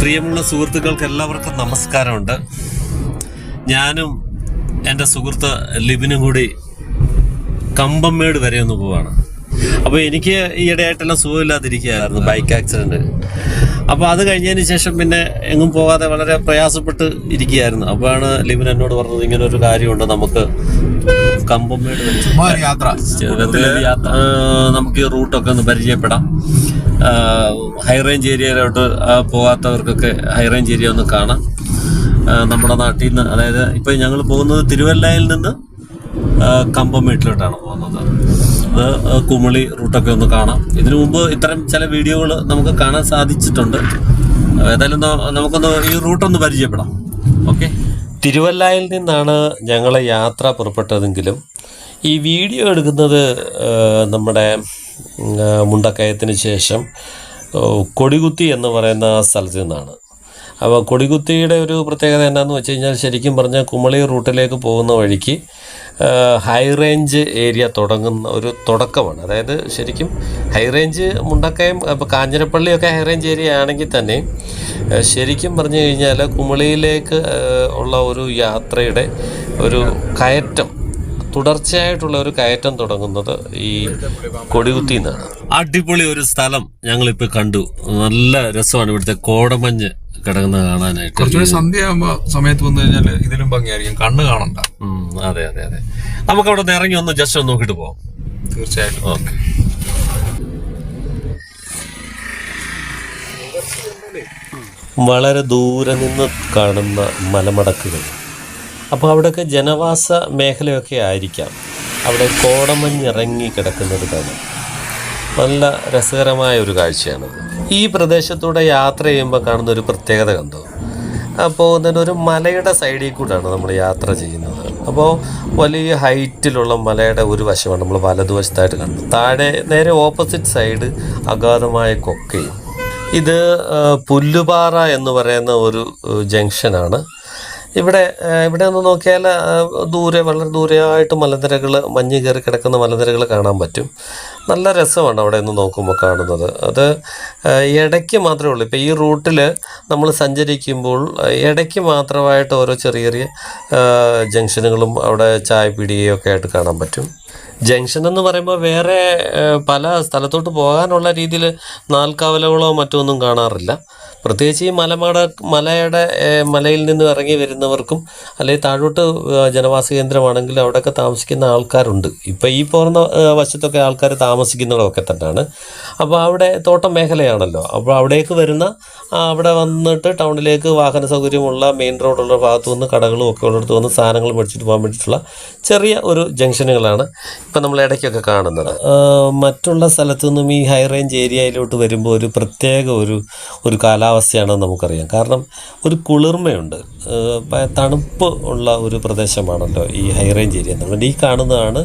പ്രിയമുള്ള സുഹൃത്തുക്കൾക്ക് എല്ലാവർക്കും നമസ്കാരമുണ്ട്. ഞാനും എന്റെ സുഹൃത്ത് ലിബിനും കൂടി കമ്പമ്മേട് വരെ ഒന്ന് പോവാണ്. അപ്പോൾ എനിക്ക് ഈയിടെയായിട്ടെല്ലാം സുഖമില്ലാതിരിക്കുകയായിരുന്നു ബൈക്ക് ആക്സിഡന്റ് അപ്പോൾ അത് കഴിഞ്ഞതിന് ശേഷം പിന്നെ എങ്ങും പോകാതെ വളരെ പ്രയാസപ്പെട്ട് ഇരിക്കുകയായിരുന്നു. അപ്പോഴാണ് ലിബിൻ എന്നോട് പറഞ്ഞത് ഇങ്ങനെ ഒരു കാര്യമുണ്ട് നമുക്ക് കമ്പമ്മേട് യാത്ര. യാത്ര. നമുക്ക് ഈ റൂട്ടൊക്കെ ഒന്ന് പരിചയപ്പെടാം. ഹൈറേഞ്ച് ഹൈ റേഞ്ച് ഏരിയയിലോട്ട് പോകാത്തവർക്കൊക്കെ ഹൈ റേഞ്ച് ഏരിയ ഒന്ന് കാണാം. നമ്മുടെ നാട്ടിൽ നിന്ന് അതായത് ഇപ്പം ഞങ്ങൾ പോകുന്നത് തിരുവല്ലയിൽ നിന്ന് കമ്പം വീട്ടിലോട്ടാണ് പോകുന്നത്. അത് കുമളി റൂട്ടൊക്കെ ഒന്ന് കാണാം. ഇതിനു മുമ്പ് ഇത്തരം ചില വീഡിയോകൾ നമുക്ക് കാണാൻ സാധിച്ചിട്ടുണ്ട്. ഏതായാലും നമുക്കൊന്ന് ഈ റൂട്ടൊന്ന് പരിചയപ്പെടാം. ഓക്കെ? തിരുവല്ലയിൽ നിന്നാണ് ഞങ്ങൾ യാത്ര പുറപ്പെട്ടതെങ്കിലും ഈ വീഡിയോ എടുക്കുന്നത് നമ്മുടെ മുണ്ടക്കയത്തിന് ശേഷം കൊടികുത്തി എന്ന് പറയുന്ന സ്ഥലത്ത് നിന്നാണ്. അപ്പോൾ കൊടികുത്തിയുടെ ഒരു പ്രത്യേകത എന്താണെന്ന് വെച്ച് കഴിഞ്ഞാൽ ശരിക്കും പറഞ്ഞാൽ കുമളി റൂട്ടിലേക്ക് പോകുന്ന വഴിക്ക് ഹൈ റേഞ്ച് ഏരിയ തുടങ്ങുന്ന ഒരു തുടക്കമാണ്. അതായത് ശരിക്കും ഹൈ റേഞ്ച് മുണ്ടക്കയം ഇപ്പോൾ കാഞ്ഞിരപ്പള്ളിയൊക്കെ ഹൈ റേഞ്ച് ഏരിയ ആണെങ്കിൽ തന്നെ ശരിക്കും പറഞ്ഞു കഴിഞ്ഞാൽ കുമളിയിലേക്ക് ഉള്ള ഒരു യാത്രയുടെ ഒരു കയറ്റം തുടർച്ചയായിട്ടുള്ള ഒരു കയറ്റം തുടങ്ങുന്നത് ഈ കൊടികുത്തിന്നാണ് അടിപൊളി ഒരു സ്ഥലം ഞങ്ങളിപ്പോൾ കണ്ടു. നല്ല രസമാണ് ഇവിടുത്തെ കോടമഞ്ഞ്. കിടക്കുന്നത് കാണാനായിട്ട് കുറച്ചുകൂടി സന്ധ്യ ആകുമ്പോ സമയത്ത് വന്നു കഴിഞ്ഞാൽ ഇതിലും ഭംഗിയായിരിക്കും. കണ്ണ് കാണണ്ട. അതെ അതെ അതെ. നമുക്ക് അവിടെ നിന്ന് ഇറങ്ങി ഒന്ന് ജസ്റ്റ് ഒന്ന് നോക്കിട്ട് പോവാം. തീർച്ചയായിട്ടും. ഓക്കെ. വളരെ ദൂരെ നിന്ന് കാണുന്ന മലമടക്കുകൾ. അപ്പോൾ അവിടെയൊക്കെ ജനവാസ മേഖലയൊക്കെ ആയിരിക്കാം. അവിടെ കോടമഞ്ഞിറങ്ങി കിടക്കുന്നത് കാണാം. നല്ല രസകരമായ ഒരു കാഴ്ചയാണത് ഈ പ്രദേശത്തൂടെ യാത്ര ചെയ്യുമ്പോൾ കാണുന്ന ഒരു പ്രത്യേകത കണ്ടു. അപ്പോൾ തന്നെ ഒരു മലയുടെ സൈഡിൽ കൂടാണ് നമ്മൾ യാത്ര ചെയ്യുന്നത്. അപ്പോൾ വലിയ ഹൈറ്റിലുള്ള മലയുടെ ഒരു വശമാണ് നമ്മൾ വലതുവശത്തായിട്ട് കണ്ടു താഴെ നേരെ ഓപ്പോസിറ്റ് സൈഡ് അഗാധമായ കൊക്കയും. ഇത് പുല്ലുപാറ എന്ന് പറയുന്ന ഒരു ജംഗ്ഷനാണ്. ഇവിടെ ഇവിടെ ഒന്ന് നോക്കിയാൽ ദൂരെ വളരെ ദൂരെയായിട്ട് മലനിരകൾ മഞ്ഞ് കയറി കിടക്കുന്ന മലനിരകൾ കാണാൻ പറ്റും. നല്ല രസമാണ് അവിടെ നിന്ന് നോക്കുമ്പോൾ കാണുന്നത്. അത് ഇടയ്ക്ക് മാത്രമേ ഉള്ളൂ. ഇപ്പോൾ ഈ റൂട്ടിൽ നമ്മൾ സഞ്ചരിക്കുമ്പോൾ ഇടയ്ക്ക് മാത്രമായിട്ട് ഓരോ ചെറിയ ചെറിയ ജംഗ്ഷനുകളും അവിടെ ചായ പീടികയും ഒക്കെ ആയിട്ട് കാണാൻ പറ്റും. ജംഗ്ഷൻ എന്ന് പറയുമ്പോൾ വേറെ പല സ്ഥലത്തോട്ട് പോകാനുള്ള രീതിയിൽ നാൽക്കാവലകളോ മറ്റോ ഒന്നും കാണാറില്ല. പ്രത്യേകിച്ച് ഈ മലമട മലയുടെ മലയിൽ നിന്ന് ഇറങ്ങി വരുന്നവർക്കും അല്ലെങ്കിൽ താഴോട്ട് ജനവാസ കേന്ദ്രമാണെങ്കിൽ അവിടെയൊക്കെ താമസിക്കുന്ന ആൾക്കാരുണ്ട്. ഇപ്പോൾ ഈ പോകുന്ന വശത്തൊക്കെ ആൾക്കാർ താമസിക്കുന്നതൊക്കെ തന്നെയാണ്. അപ്പോൾ അവിടെ തോട്ടം മേഖലയാണല്ലോ. അപ്പോൾ അവിടേക്ക് വരുന്ന അവിടെ വന്നിട്ട് ടൗണിലേക്ക് വാഹന സൗകര്യമുള്ള മെയിൻ റോഡുള്ള ഭാഗത്തു നിന്ന് കടകളും ഒക്കെ ഉള്ളിടത്ത് വന്ന് സാധനങ്ങൾ മേടിച്ചിട്ട് പോകാൻ വേണ്ടിയിട്ടുള്ള ചെറിയ ഒരു ജംഗ്ഷനുകളാണ് ഇപ്പം നമ്മൾ ഇടയ്ക്കൊക്കെ കാണുന്നത്. മറ്റുള്ള സ്ഥലത്തു നിന്നും ഈ ഹൈ റേഞ്ച് ഏരിയയിലോട്ട് വരുമ്പോൾ ഒരു പ്രത്യേക ഒരു ഒരു കാലാവസ്ഥയാണെന്ന് നമുക്കറിയാം. കാരണം ഒരു കുളിർമയുണ്ട്. തണുപ്പ് ഉള്ള ഒരു പ്രദേശമാണല്ലോ ഈ ഹൈ റേഞ്ച് ഏരിയ. എന്നുള്ളത് ഈ കാണുന്നതാണ്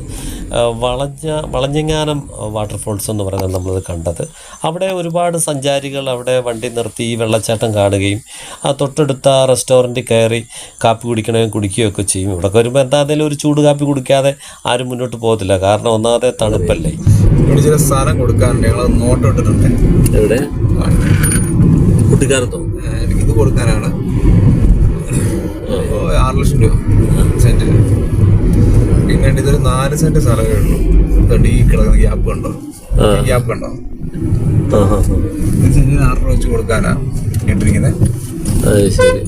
വളഞ്ഞ വളഞ്ഞങ്ങാനം വാട്ടർഫോൾസ് എന്ന് പറയുന്നത് നമ്മൾ കണ്ടത്. അവിടെ ഒരുപാട് സഞ്ചാരികൾ അവിടെ വണ്ടി നിർത്തി ഈ വെള്ളച്ചാട്ടം കാണുകയും ആ തൊട്ടടുത്ത റെസ്റ്റോറന്റിൽ കയറി കാപ്പി കുടിക്കണമെങ്കിൽ കുടിക്കുകയൊക്കെ ചെയ്യും. ഇവിടെ വരുമ്പോൾ എന്തായാലും ഒരു ചൂട് കാപ്പി കുടിക്കാതെ ആരും മുന്നോട്ട് പോകത്തില്ല. കാരണം ഒന്നാമതെ തണുപ്പല്ലേ? ഇവിടെ ചില സ്ഥലം കൊടുക്കാറുണ്ട്. ഞങ്ങൾ നോട്ട് ഇട്ടിട്ടുണ്ട്. എവിടെ? കുട്ടിക്കാലത്തോ ഏഹ് എനിക്കിത് കൊടുക്കാനാണ്. ആറ് ലക്ഷം രൂപ സെന്റിന് പിന്നെ ഇതൊരു നാല് സെന്റ് സ്ഥലമേ ഉള്ളൂ. ഇതുകൊണ്ട് ഈ കിടക്കുന്ന ഗ്യാപ്പ് കണ്ടോ? ഗ്യാപ്പ് കണ്ടോ? സെന്റിന് ആറ് രൂപ വെച്ച് കൊടുക്കാനാ കേട്ടിരിക്കുന്നത് ശരി.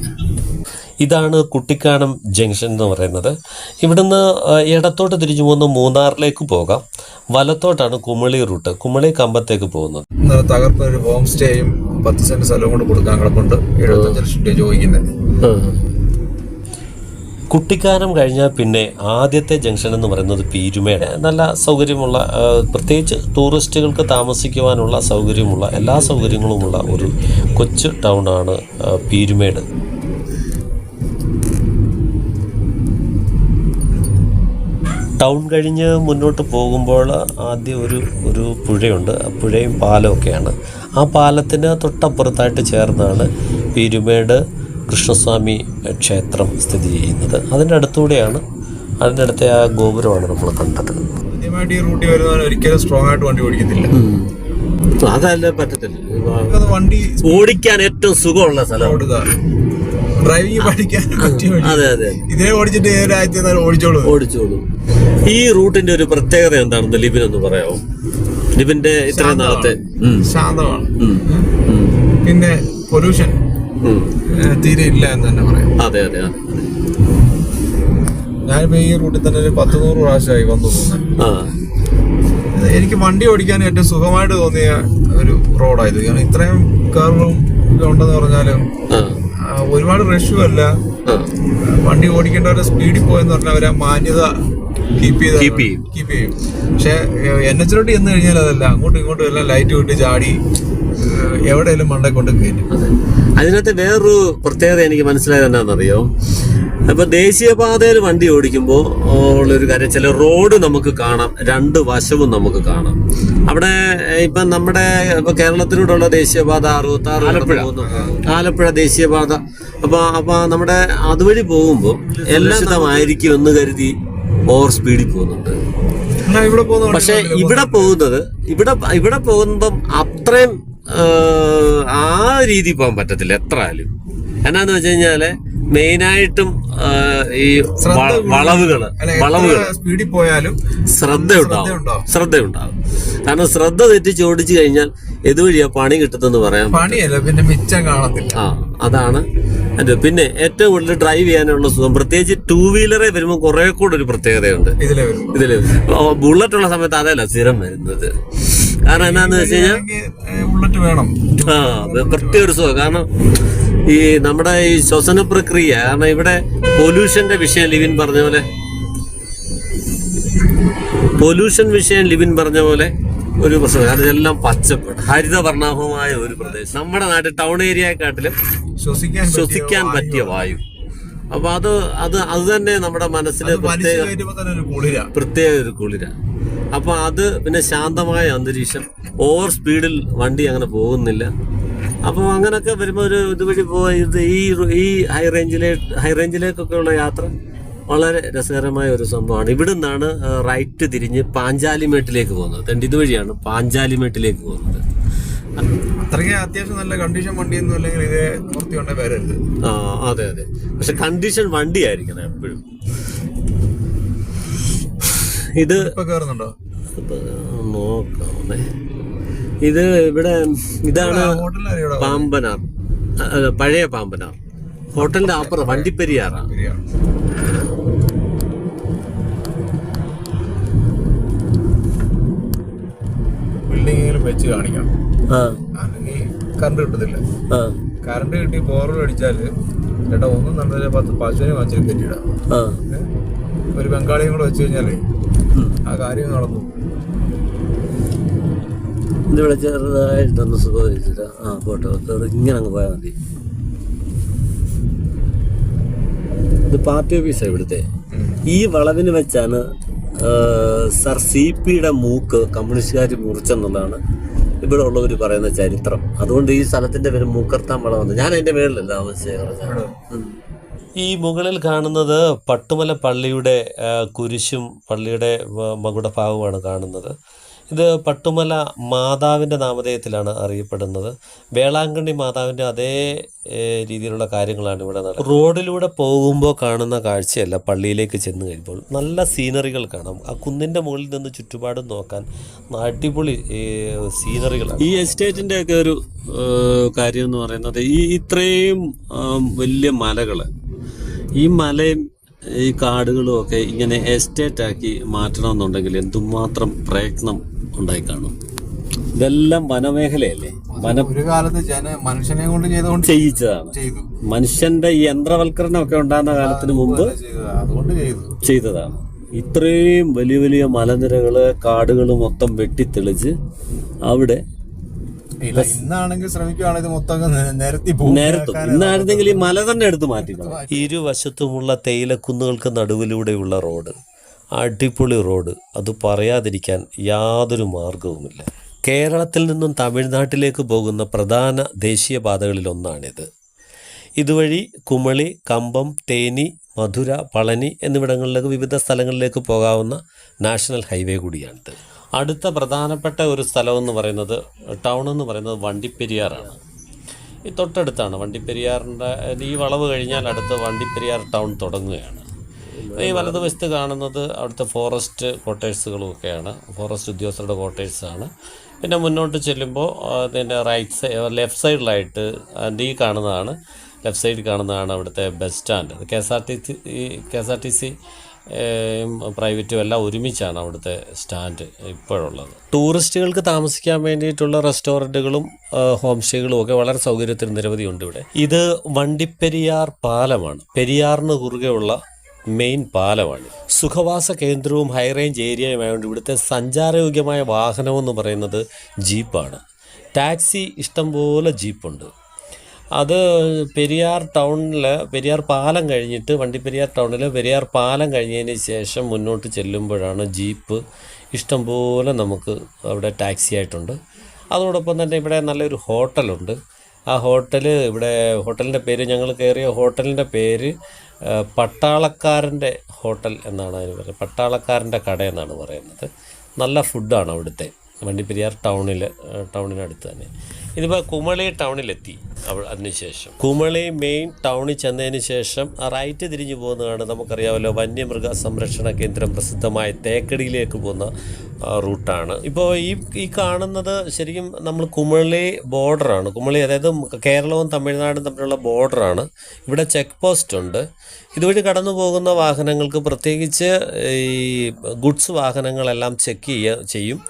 ഇതാണ് കുട്ടിക്കാനം ജംഗ്ഷൻ എന്ന് പറയുന്നത്. ഇവിടുന്ന് ഇടത്തോട്ട് തിരിഞ്ഞു പോകുന്ന മൂന്നാറിലേക്ക് പോകാം. വലത്തോട്ടാണ് കുമളി റൂട്ട്. കുമളി കമ്പത്തേക്ക് പോകുന്നത്. തകർപ്പ് ഒരു ഹോം സ്റ്റേയും പത്ത് സെന്റ് സ്ഥലവും കൊണ്ട് കൊടുക്കാൻ കിടപ്പുണ്ട്. എഴുപത്തഞ്ച് ലക്ഷം രൂപ ചോദിക്കുന്നത് കുട്ടിക്കാനം കഴിഞ്ഞാൽ പിന്നെ ആദ്യത്തെ ജംഗ്ഷൻ എന്ന് പറയുന്നത് പീരുമേട്. നല്ല സൗകര്യമുള്ള പ്രത്യേകിച്ച് ടൂറിസ്റ്റുകൾക്ക് താമസിക്കുവാനുള്ള സൗകര്യമുള്ള എല്ലാ സൗകര്യങ്ങളുമുള്ള ഒരു കൊച്ചു ടൗണാണ് പീരുമേട്. ടൗൺ കഴിഞ്ഞ് മുന്നോട്ട് പോകുമ്പോൾ ആദ്യം ഒരു ഒരു പുഴയുണ്ട്. ആ പുഴയും പാലമൊക്കെയാണ്. ആ പാലത്തിന് തൊട്ടപ്പുറത്തായിട്ട് ചേർന്നാണ് പീരുമേട് കൃഷ്ണസ്വാമി ക്ഷേത്രം സ്ഥിതി ചെയ്യുന്നത്. അതിന്റെ അടുത്തൂടെയാണ് അതിന്റെ അടുത്ത ആ ഗോപുരമാണ് നമ്മൾ കണ്ടത്. ആദ്യമായിട്ട് ഈ റൂട്ടിൽ വരുന്നവർ ഒരിക്കലും സ്ട്രോങ് ആയിട്ട് വണ്ടി ഓടിക്കത്തില്ല. അതല്ലേ പറ്റത്തില്ല. വണ്ടി ഓടിക്കാൻ ഏറ്റവും സുഖമുള്ള സ്ഥലം. ഓടുക. ഡ്രൈവിംഗ് പഠിക്കാൻ പറ്റിയ. അതെ അതെ ഇതേ ഓടിച്ചിട്ട് ഏത് രാജ്യത്ത് ഓടിച്ചോളൂ. ഓടിച്ചോളൂ. ഈ റൂട്ടിന്റെ ഒരു പ്രത്യേകത എന്താണെന്ന് ലിബിൻ ഒന്ന് പറയാമോ ലിബിന്റെ ഇത്ര നാളത്തെ ശാന്തമാണ്. പിന്നെ പൊല്യൂഷൻ. തീരെ ഇല്ല എന്ന് തന്നെ പറയാം. അതെ അതെ അതെ. ഞാനിപ്പോ ഈ റൂട്ടിൽ തന്നെ ഒരു പത്ത് നൂറ് പ്രാവശ്യമായി വന്നു പോകുന്നത്. എനിക്ക് വണ്ടി ഓടിക്കാൻ ഏറ്റവും സുഖമായിട്ട് തോന്നിയ ഒരു റോഡായത് കാരണം ഇത്രയും കർവും ഉണ്ടെന്ന് പറഞ്ഞാലും ഒരുപാട് റഷും അല്ല. വണ്ടി ഓടിക്കേണ്ടവരെ സ്പീഡിൽ പോയെന്ന് പറഞ്ഞാൽ അവരെ മാന്യത കീപ്പ് ചെയ്ത് കീപ്പ് ചെയ്യും. കീപ്പ് ചെയ്യും. പക്ഷെ എൻ എച്ചിലോട്ട് ചെന്ന് കഴിഞ്ഞാൽ അതല്ല. അങ്ങോട്ടും ഇങ്ങോട്ടും എല്ലാം ലൈറ്റ് വിട്ട് ചാടി എവിടെയെങ്കിലും മണ്ടേ കൊണ്ട് കഴിഞ്ഞു അതെ. അതിനകത്ത് വേറൊരു പ്രത്യേകത എനിക്ക് മനസ്സിലായത് എന്താണെന്നറിയോ? അപ്പൊ ദേശീയപാതയിൽ വണ്ടി ഓടിക്കുമ്പോൾ ഉള്ളൊരു കാര്യം ചില റോഡ് നമുക്ക് കാണാം രണ്ട് വശവും നമുക്ക് കാണാം. അവിടെ ഇപ്പൊ നമ്മുടെ ഇപ്പൊ കേരളത്തിലൂടെയുള്ള ദേശീയപാത അറുപത്താറ് ആലപ്പുഴ. ദേശീയപാത. അപ്പൊ അപ്പൊ നമ്മുടെ അതുവഴി പോകുമ്പോൾ എല്ലാമായിരിക്കും എന്ന് കരുതി ഓവർ സ്പീഡിൽ പോകുന്നുണ്ട്. പക്ഷെ ഇവിടെ പോകുന്നത് ഇവിടെ ഇവിടെ പോകുമ്പം അത്രയും ആ, ആ രീതി പോകാൻ പറ്റത്തില്ല എത്രയാലും എന്നാന്ന് വെച്ച് കഴിഞ്ഞാൽ മെയിനായിട്ടും ഈ വളവുകൾ വളവുകൾ സ്പീഡിൽ പോയാലും ശ്രദ്ധ ഉണ്ടാവും ശ്രദ്ധയുണ്ടാവും. ശ്രദ്ധയുണ്ടാവും. കാരണം ശ്രദ്ധ തെറ്റിച്ച് ഓടിച്ചു കഴിഞ്ഞാൽ ഇതുവഴിയാ പണി കിട്ടുന്നെന്ന് പറയാം പണിയല്ല പിന്നെ മിച്ചം കാണത്തില്ല. ആ അതാണ് അതെ പിന്നെ ഏറ്റവും കൂടുതൽ ഡ്രൈവ് ചെയ്യാനുള്ള സുഖം പ്രത്യേകിച്ച് ടൂ വീലറെ വരുമ്പോൾ കുറെ കൂടെ ഒരു പ്രത്യേകതയുണ്ട്. ഇതിൽ ബുള്ളറ്റ് ഉള്ള സമയത്ത് അതല്ല സ്ഥിരം വരുന്നത്. കാരണം എന്നാന്ന് വെച്ച് കഴിഞ്ഞാൽ ബുള്ളറ്റ് വേണം. ആ അത് പ്രത്യേക ഒരു സുഖം. കാരണം ഈ നമ്മുടെ ഈ ശ്വസന പ്രക്രിയ കാരണം ഇവിടെ പൊല്യൂഷന്റെ വിഷയം ലിവിൻ പറഞ്ഞ പോലെ പൊല്യൂഷൻ വിഷയം ലിവിൻ പറഞ്ഞ പോലെ ഒരു പ്രശ്നം കാരണം ഇതെല്ലാം പച്ചപ്പ് ഹരിതവർണാഭമായ ഒരു പ്രദേശം. നമ്മുടെ നാട്ടിൽ ടൗൺ ഏരിയക്കാട്ടിലും ശ്വസിക്കാൻ പറ്റിയ ശ്വസിക്കാൻ പറ്റിയ വായു. അപ്പൊ അത് അത് അത് തന്നെ നമ്മുടെ മനസ്സിൽ പ്രത്യേക പ്രത്യേക ഒരു കുളിര. അപ്പൊ അത് പിന്നെ ശാന്തമായ അന്തരീക്ഷം. ഓവർ സ്പീഡിൽ വണ്ടി അങ്ങനെ പോകുന്നില്ല. അപ്പോൾ അങ്ങനെയൊക്കെ വരുമ്പോൾ ഒരു ഇതുവഴി പോയി ഇത് ഈ ഈ ഹൈ റേഞ്ചിലെ ഹൈ റേഞ്ചിലേക്കൊക്കെ ഉള്ള യാത്ര വളരെ രസകരമായ ഒരു സംഭവമാണ്. ഇവിടെ നിന്നാണ് റൈറ്റ് തിരിഞ്ഞ് പാഞ്ചാലിമേട്ടിലേക്ക് പോകുന്നത്. ദണ്ട് ഇതുവഴിയാണ് പാഞ്ചാലിമേട്ടിലേക്ക് പോകുന്നത്. അത്രയ്ക്ക് അത്യാവശ്യം നല്ല കണ്ടീഷൻ വണ്ടിയൊന്നും അല്ലെങ്കിൽ ഇതേ നിർത്തി കൊണ്ടേ വരരുത് ആ അതെ അതെ. പക്ഷെ കണ്ടീഷൻ വണ്ടി ആയിരിക്കണം എപ്പോഴും. ഇത് നോക്കാമേ ഇത് ഇവിടെ ഇതാണ് പാമ്പനാർ. പഴയ പാമ്പനാർ. ഹോട്ടലിന്റെ അപ്പുറം വണ്ടിപ്പെരിയാറാണ് വെച്ച് കാണിക്കണം അല്ലെങ്കിൽ കറണ്ട് കിട്ടത്തില്ല. ആ. കറണ്ട് കിട്ടി ബോറൽ അടിച്ചാൽ ചേട്ടാ ഒന്നും നടന്നില്ല പത്ത് പശുവിനെ വാങ്ങിച്ചു കെട്ടിയിടാം ആ. ഒരു ബംഗാളിയും കൂടെ വെച്ച് കഴിഞ്ഞാലേ. ആ കാര്യം നടന്നു. ഇതിവിടെ ചെറുതായിട്ടൊന്ന് സുഖം ആ പോട്ടെ ഇങ്ങനെ അങ്ങ് പോയാൽ മതി. ഇത് പാർട്ടി ഓഫീസാണ് ഇവിടുത്തെ. ഈ വളവിന് വെച്ചാണ് സർ സി പിയുടെ മൂക്ക് കമ്മ്യൂണിസ്റ്റുകാർ മുറിച്ചെന്നുള്ളതാണ് ഇവിടെ ഉള്ളവർ പറയുന്ന ചരിത്രം. അതുകൊണ്ട് ഈ സ്ഥലത്തിന്റെ പേര് മൂക്കർത്താൻ വളം ഞാൻ അതിന്റെ മേളിലല്ല താമസിച്ചത് ഈ മുകളിൽ കാണുന്നത് പട്ടുമല പള്ളിയുടെ കുരിശും പള്ളിയുടെ മകുടഭാവുമാണ് കാണുന്നത്. ഇത് പട്ടുമല മാതാവിന്റെ നാമധേയത്തിലാണ് അറിയപ്പെടുന്നത്. വേളാങ്കണ്ണി മാതാവിന്റെ അതേ രീതിയിലുള്ള കാര്യങ്ങളാണ് ഇവിടെ നടക്കുന്നത്. റോഡിലൂടെ പോകുമ്പോൾ കാണുന്ന കാഴ്ചയല്ല പള്ളിയിലേക്ക് ചെന്ന് കഴിയുമ്പോൾ. നല്ല സീനറികൾ കാണാം. ആ കുന്നിന്റെ മുകളിൽ നിന്ന് ചുറ്റുപാടും നോക്കാൻ അടിപൊളി സീനറികൾ ഈ എസ്റ്റേറ്റിന്റെ ഒക്കെ ഒരു കാര്യം എന്ന് പറയുന്നത് ഈ ഇത്രയും വലിയ മലകൾ ഈ മലയും ഈ കാടുകളും ഒക്കെ ഇങ്ങനെ എസ്റ്റേറ്റ് ആക്കി മാറ്റണമെന്നുണ്ടെങ്കിൽ എന്തുമാത്രം പ്രയത്നം ഉണ്ടായി കാണും? ഇതെല്ലാം വനമേഖലയല്ലേ? വന ഒരു കാലത്ത് ജന മനുഷ്യനെ കൊണ്ട് ചെയ്തുകൊണ്ട് ചെയ്യിച്ചതാണ്. മനുഷ്യന്റെ ഈ യന്ത്രവൽക്കരണം ഒക്കെ ഉണ്ടാകുന്ന കാലത്തിന് മുമ്പ് ചെയ്തതാണ്. ഇത്രയും വലിയ വലിയ മലനിരകൾ കാടുകൾ മൊത്തം വെട്ടിത്തെളിച്ച് അവിടെ ഇല്ല ഇന്നാണെങ്കിൽ ശ്രമിക്കുകയാണെങ്കിൽ ഇത് മൊത്തം നിരത്തി നിരത്തും. ഇന്നായിരുന്നെങ്കിൽ ഈ മല തന്നെ എടുത്ത് മാറ്റിക്കണം ഇരുവശത്തുമുള്ള തേയിലക്കുന്നുകൾക്ക് നടുവിലൂടെയുള്ള റോഡ് അടിപൊളി റോഡ് അത് പറയാതിരിക്കാൻ യാതൊരു മാർഗവുമില്ല. കേരളത്തിൽ നിന്നും തമിഴ്നാട്ടിലേക്ക് പോകുന്ന പ്രധാന ദേശീയപാതകളിൽ ഒന്നാണിത് ഇതുവഴി കുമളി കമ്പം തേനി മധുര പളനി എന്നിവിടങ്ങളിലേക്ക് വിവിധ സ്ഥലങ്ങളിലേക്ക് പോകാവുന്ന നാഷണൽ ഹൈവേ കൂടിയാണിത്. അടുത്ത പ്രധാനപ്പെട്ട ഒരു സ്ഥലം എന്ന് പറയുന്നത് ടൗൺ എന്ന് പറയുന്നത് വണ്ടിപ്പെരിയാറാണ്. ഈ തൊട്ടടുത്താണ് വണ്ടിപ്പെരിയാറിന്റെ ഈ വളവ് കഴിഞ്ഞാൽ അടുത്ത് വണ്ടിപ്പെരിയാർ ടൗൺ തുടങ്ങുകയാണ്. ഈ വലതുവശത്ത് കാണുന്നത് അവിടുത്തെ ഫോറസ്റ്റ് ക്വാർട്ടേഴ്സുകളും ഒക്കെയാണ് ഫോറസ്റ്റ് ഉദ്യോഗസ്ഥരുടെ ക്വാർട്ടേഴ്സാണ്. പിന്നെ മുന്നോട്ട് ചെല്ലുമ്പോൾ അതിന്റെ റൈറ്റ് സൈഡ് ലെഫ്റ്റ് സൈഡിലായിട്ട് അതിന്റെ ഈ കാണുന്നതാണ്. ലെഫ്റ്റ് സൈഡിൽ കാണുന്നതാണ് അവിടുത്തെ bus stand. K S R T C K S R T C പ്രൈവറ്റും എല്ലാം ഒരുമിച്ചാണ് അവിടുത്തെ സ്റ്റാൻഡ് ഇപ്പോഴുള്ളത്. ടൂറിസ്റ്റുകൾക്ക് താമസിക്കാൻ വേണ്ടിയിട്ടുള്ള റെസ്റ്റോറന്റുകളും ഹോം സ്റ്റേകളും ഒക്കെ വളരെ സൗകര്യത്തിന് നിരവധിയുണ്ട് ഇവിടെ. ഇത് വണ്ടിപ്പെരിയാർ പാലമാണ്. പെരിയാറിന് കുറുകെയുള്ള മെയിൻ പാലമാണ് സുഖവാസ കേന്ദ്രവും ഹൈ റേഞ്ച് ഏരിയയുമായതുകൊണ്ട് ഇവിടുത്തെ സഞ്ചാരയോഗ്യമായ വാഹനമെന്ന് പറയുന്നത് ജീപ്പാണ്. ടാക്സി ഇഷ്ടംപോലെ ജീപ്പുണ്ട്. അത് പെരിയാർ ടൗണിൽ പെരിയാർ പാലം കഴിഞ്ഞിട്ട് വണ്ടിപ്പെരിയാർ ടൗണിൽ പെരിയാർ പാലം കഴിഞ്ഞതിന് ശേഷം മുന്നോട്ട് ചെല്ലുമ്പോഴാണ് ജീപ്പ് ഇഷ്ടംപോലെ നമുക്ക് അവിടെ ടാക്സി ആയിട്ടുണ്ട്. അതോടൊപ്പം തന്നെ ഇവിടെ നല്ലൊരു ഹോട്ടലുണ്ട്. ആ ഹോട്ടൽ ഇവിടെ ഹോട്ടലിന്റെ പേര് ഞങ്ങൾ കയറിയ ഹോട്ടലിന്റെ പേര് പട്ടാളക്കാരന്റെ ഹോട്ടൽ എന്നാണ് അതിന് പറയുന്നത്. പട്ടാളക്കാരന്റെ കട എന്നാണ് പറയുന്നത്. നല്ല ഫുഡാണ് അവിടുത്തെ. വണ്ടിപ്പെരിയാർ ടൗണിൽ ടൗണിനടുത്ത് തന്നെ. ഇതിപ്പോൾ കുമളി ടൗണിലെത്തി അവ അതിനുശേഷം. കുമളി മെയിൻ ടൗണിൽ ചെന്നതിന് ശേഷം റൈറ്റ് തിരിഞ്ഞു പോകുന്നതാണ് നമുക്കറിയാമല്ലോ വന്യമൃഗ സംരക്ഷണ കേന്ദ്രം പ്രസിദ്ധമായ തേക്കടിയിലേക്ക് പോകുന്ന റൂട്ടാണ്. ഇപ്പോൾ ഈ ഈ കാണുന്നത് ശരിക്കും നമ്മൾ കുമളി ബോർഡറാണ്. കുമളി അതായത് കേരളവും തമിഴ്നാടും തമ്മിലുള്ള ബോർഡറാണ്. ഇവിടെ ചെക്ക് പോസ്റ്റ് ഉണ്ട്. ഇതുവഴി കടന്നു പോകുന്ന വാഹനങ്ങൾക്ക് പ്രത്യേകിച്ച് ഈ ഗുഡ്സ് വാഹനങ്ങളെല്ലാം ചെക്ക് ചെയ്യും.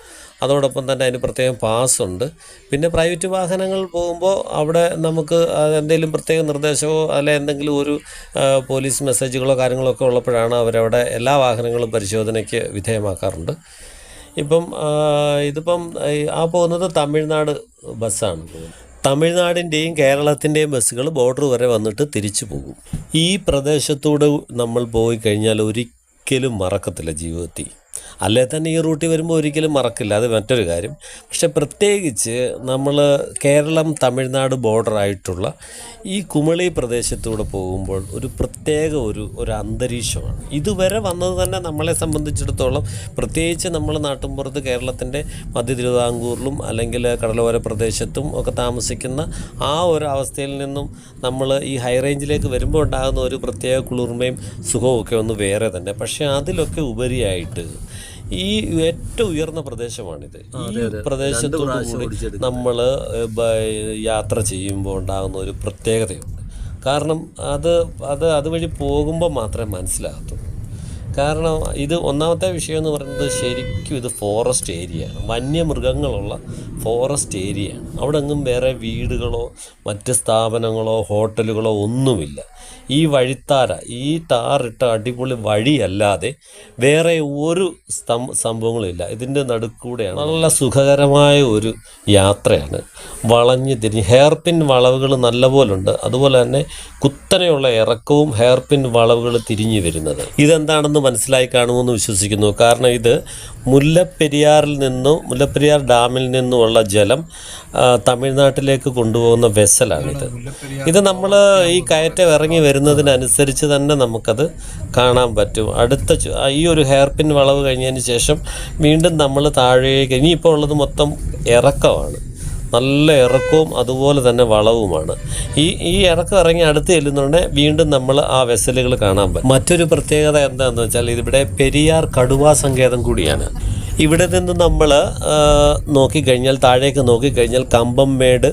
അതോടൊപ്പം തന്നെ അതിന് പ്രത്യേകം പാസ് ഉണ്ട് പിന്നെ പ്രൈവറ്റ് വാഹനങ്ങൾ പോകുമ്പോൾ അവിടെ നമുക്ക് എന്തെങ്കിലും പ്രത്യേക നിർദ്ദേശമോ അല്ലെ എന്തെങ്കിലും ഒരു പോലീസ് മെസ്സേജുകളോ കാര്യങ്ങളോ ഒക്കെ ഉള്ളപ്പോഴാണ് അവരവിടെ എല്ലാ വാഹനങ്ങളും പരിശോധനയ്ക്ക് വിധേയമാക്കാറുണ്ട്. ഇപ്പം ഇതിപ്പം ആ പോകുന്നത് തമിഴ്നാട് ബസ്സാണ്. തമിഴ്നാടിന്റെയും കേരളത്തിന്റെയും ബസ്സുകൾ ബോർഡർ വരെ വന്നിട്ട് തിരിച്ചു പോകും. ഈ പ്രദേശത്തൂടെ നമ്മൾ പോയി കഴിഞ്ഞാൽ ഒരിക്കലും മറക്കത്തില്ല ജീവിതത്തിൽ. അല്ലേ തന്നെ ഈ റൂട്ടിൽ വരുമ്പോൾ ഒരിക്കലും മറക്കില്ല. അത് മറ്റൊരു കാര്യം. പക്ഷെ പ്രത്യേകിച്ച് നമ്മൾ കേരളം തമിഴ്നാട് ബോർഡറായിട്ടുള്ള ഈ കുമളി പ്രദേശത്തൂടെ പോകുമ്പോൾ ഒരു പ്രത്യേക ഒരു ഒരു അന്തരീക്ഷമാണ്. ഇതുവരെ വന്നത് തന്നെ നമ്മളെ സംബന്ധിച്ചിടത്തോളം പ്രത്യേകിച്ച് നമ്മൾ നാട്ടിൻപുറത്ത് കേരളത്തിന്റെ മധ്യ തിരുവിതാംകൂറിലും അല്ലെങ്കിൽ കടലോര പ്രദേശത്തും ഒക്കെ താമസിക്കുന്ന ആ ഒരു അവസ്ഥയിൽ നിന്നും നമ്മൾ ഈ ഹൈ റേഞ്ചിലേക്ക് വരുമ്പോൾ ഉണ്ടാകുന്ന ഒരു പ്രത്യേക കുളിർമയും സുഖവും ഒക്കെ ഒന്ന് വേറെ തന്നെ. പക്ഷേ അതിലൊക്കെ ഉപരിയായിട്ട് ഈ ഏറ്റവും ഉയർന്ന പ്രദേശമാണിത്. ഈ പ്രദേശത്തോടു കൂടി നമ്മൾ യാത്ര ചെയ്യുമ്പോൾ ഉണ്ടാകുന്ന ഒരു പ്രത്യേകതയുണ്ട്. കാരണം അത് അത് അതുവഴി പോകുമ്പോൾ മാത്രമേ മനസ്സിലാകത്തുള്ളൂ. കാരണം ഇത് ഒന്നാമത്തെ വിഷയം എന്ന് പറയുന്നത് ശരിക്കും ഇത് ഫോറസ്റ്റ് ഏരിയയാണ് വന്യമൃഗങ്ങളുള്ള ഫോറസ്റ്റ് ഏരിയയാണ് അവിടെ എങ്ങും വേറെ വീടുകളോ മറ്റ് സ്ഥാപനങ്ങളോ ഹോട്ടലുകളോ ഒന്നുമില്ല. ഈ വഴിത്താര ഈ ടാറിട്ട അടിപൊളി വഴിയല്ലാതെ വേറെ ഒരു സ്തം സംഭവങ്ങളില്ല. ഇതിന്റെ നടുക്കൂടെയാണ് നല്ല സുഖകരമായ ഒരു യാത്രയാണ്. വളഞ്ഞ് തിരിഞ്ഞ് ഹെയർപിൻ വളവുകൾ നല്ലപോലുണ്ട്. അതുപോലെ തന്നെ കുത്തനെയുള്ള ഇറക്കവും ഹെയർപിൻ വളവുകൾ തിരിഞ്ഞു വരുന്നത്. ഇതെന്താണെന്ന് മനസ്സിലായി കാണുമെന്ന് വിശ്വസിക്കുന്നു. കാരണം ഇത് മുല്ലപ്പെരിയാറിൽ നിന്നും മുല്ലപ്പെരിയാർ ഡാമിൽ നിന്നുമുള്ള ജലം തമിഴ്നാട്ടിലേക്ക് കൊണ്ടുപോകുന്ന വെസലാണിത്. ഇത് നമ്മൾ ഈ കയറ്റം ഇറങ്ങി വരുന്നതിനനുസരിച്ച് തന്നെ നമുക്കത് കാണാൻ പറ്റും. അടുത്ത ഈ ഒരു ഹെയർ പിൻ വളവ് കഴിഞ്ഞതിന് ശേഷം വീണ്ടും നമ്മൾ താഴേക്ക് ഇനിയിപ്പോൾ ഉള്ളത് മൊത്തം ഇറക്കമാണ്. നല്ല ഇറക്കവും അതുപോലെ തന്നെ വളവുമാണ്. ഈ ഈ ഇറക്കം ഇറങ്ങി അടുത്ത് ചെല്ലുന്നുണ്ടെ വീണ്ടും നമ്മൾ ആ വെസലുകൾ കാണാൻ പറ്റും. മറ്റൊരു പ്രത്യേകത എന്താണെന്ന് വെച്ചാൽ ഇതിവിടെ പെരിയാർ കടുവാ സങ്കേതം കൂടിയാണ്. ഇവിടെ നിന്ന് നമ്മൾ നോക്കിക്കഴിഞ്ഞാൽ താഴേക്ക് നോക്കിക്കഴിഞ്ഞാൽ കമ്പംമേട്